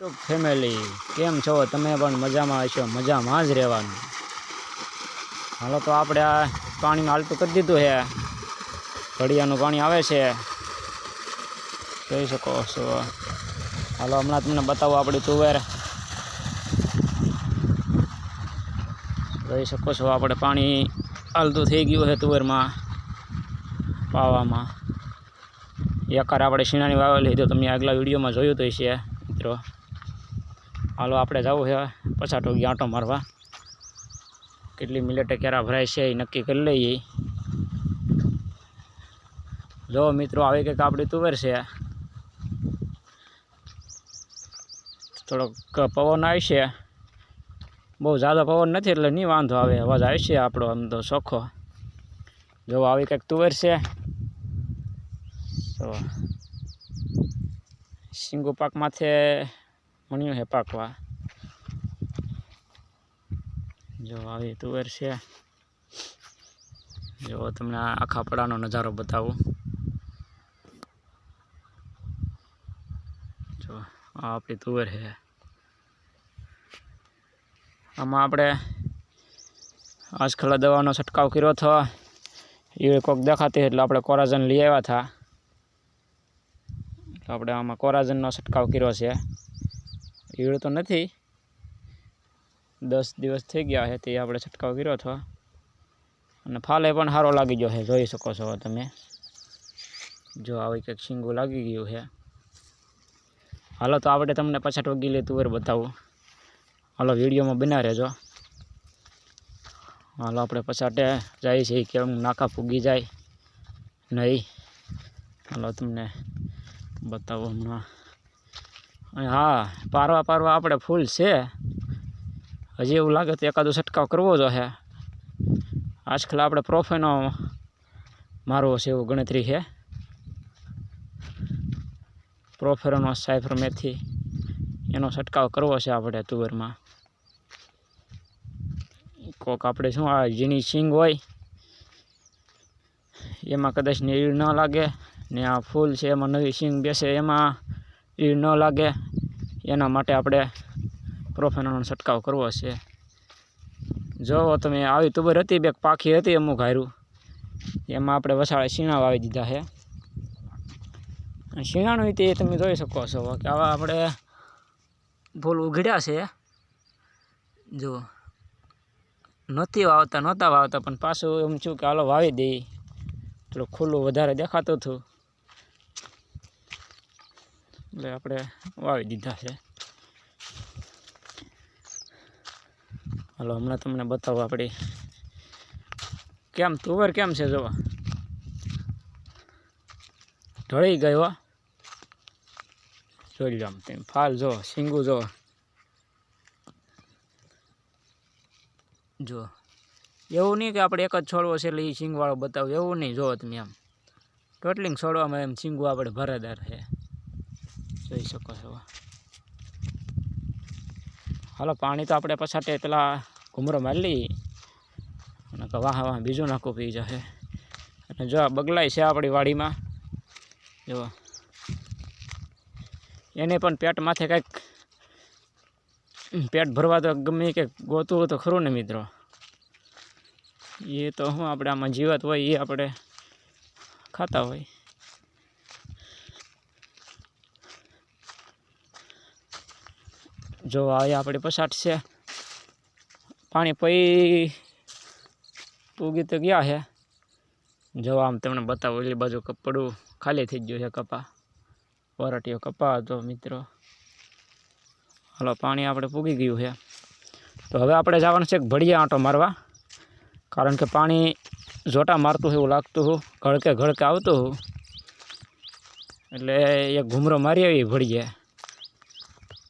તો ફેમિલી કેમ છો? તમે પણ મજામાં હશો? મજામાં જ રહેવાનું. હાલો તો આપણે આ પાણીમાં હાલતું કરી દીધું છે. ઘડિયાનું પાણી આવે છે. જોઈ શકો છો. હાલો, હમણાં તમને બતાવો આપણી તુવેર. જોઈ શકો છો, આપણે પાણી હાલતું થઈ ગયું છે તુવેરમાં પાવામાં એકાર આપણે શીણાની વાવેલી તો તમે આગલા વિડીયોમાં જોયું તો છે મિત્રો. હાલો, આપણે જવું છે પછાટ વાગે આંટો મારવા. કેટલી મિલેટે ક્યારે ભરાય છે એ નક્કી કરી લઈએ. જો મિત્રો, આવી કંઈક આપણી તુવેર છે. થોડોક પવન આવશે બહુ ઝાઝો પવન નથી, એટલે નહીં વાંધો આવે. અવાજ આવશે આપણો, આમ તો ચોખ્ખો. જો આવી કંઈક તુવેર છે. તો સિંગુ પાક માથે મણ્યું છે પાકવા. જો આવી તુવેર છે. જો તમને આખા પડાનો નજારો બતાવું. જો, આ આપણી તુવેર છે આમાં આપણે આજખલા દવાનો છંટકાવ કર્યો હતો. એ કોઈક દેખાતી એટલે આપણે કોરાજન લઈ આવ્યા હતા. આપણે આમાં કોરાજનનો છંટકાવ કર્યો છે. ઈળ તો નથી. દસ દિવસ થઈ ગયા છે તે આપણે છંટકાવ કર્યો હતો. અને ફાલે પણ સારો લાગી ગયો છે, જોઈ શકો છો તમે. જો આવી કંઈક શીંગું લાગી ગયું છે. હાલો તો આપણે તમને પછાટ વગીલે તુવેર બતાવું. હાલો, વિડીયોમાં બના રહેજો. હાલો, આપણે પછાટે જાય છે કેમ નાકા ફૂગી જાય. નહીં. હાલો, તમને બતાવો હમણાં. અને હા, પારવા પારવા આપણે ફૂલ છે. હજી એવું લાગે તો એકાદો છંટકાવ કરવો જો હે. આજકાલ આપણે પ્રોફેનો મારવો છે એવું ગણતરી છે. પ્રોફેરોનો સાયફર મેથી એનો છંટકાવ કરવો છે આપણે તુવેરમાં. કોક આપણે શું આ જીની સિંગ હોય, એમાં કદાચ ને ઈળ ન લાગે, ને આ ફૂલ છે, એમાં નવી સિંગ બેસે, એમાં ઈડ ન લાગે. એના માટે આપણે પ્રોફેનોનો છંટકાવ કરવો છે. જો તમે, આવી તુબર હતી બે પાખી હતી, અમુક હારું એમાં આપણે વસાળે શીણા વાવી દીધા છે. શીણાનું તે તમે જોઈ શકો છો કે આવા આપણે ફૂલ ઉઘડ્યા છે. જો નહોતી વાવતા, નહોતા વાવતા, પણ પાછું એમ છું કે હાલો વાવી દઈએ થોડું ખુલ્લું વધારે દેખાતું હતું. એટલે આપણે વાવી દીધા છે. હાલો, હમણાં તમને બતાવો આપણી કેમ, તુવર કેમ છે જોવા? ઢળી ગયો જોઈ લો આમ તમે, ફાલ જો સિંગુ જો. જો. એવું નહીં કે આપણે એક જ છોડવો છે એટલે એ સિંગવાળો બતાવો, એવું નહીં, જોવો તમે આમ. ટોટલિંગ છોડવામાં એમ સિંગુ આપણે ભરેદાર છે. જોઈ શકો છો. હાલો, પાણી તો આપણે પછાટે પેલા ઘૂમરો મારી લઈએ. અને વાહ વાહ, બીજું નાખું પી જશે અને જો આ બગલાય છે આપણી વાડીમાં. જો. એને પણ પેટ માથે કંઈક પેટ ભરવા તો ગમે કે ગોતું તો ખરું ને મિત્રો. એ તો હું આપણે આમાં જીવત હોય, એ આપણે ખાતા હોય. જો આ આપણે પસાટ છે. પાણી પઈ પૂગી તો ગયા છે જો આમ તમને બતાવો એટલી બાજુ કપડું ખાલી થઈ ગયું છે કપા. વરાટીઓ કપા હતો, મિત્રો. હાલો, પાણી આપણે પૂગી ગયું છે. તો હવે આપણે જવાનું છે ભળિયા આંટો મારવા. કારણ કે પાણી જોટા મારતું એવું લાગતું હું ઘડકે ઘડકે આવતું હતું એટલે એક ઘૂમરો મારી આવી ભળીએ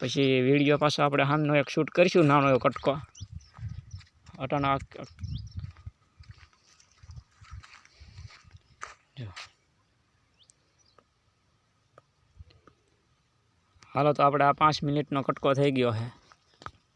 પછી વીડિયો પાછો આપણે હામનો એક શૂટ કરીશું, નાનો એવો કટકો. અટાણા હાલો તો આપણે આ પાંચ મિનિટનો કટકો થઈ ગયો છે.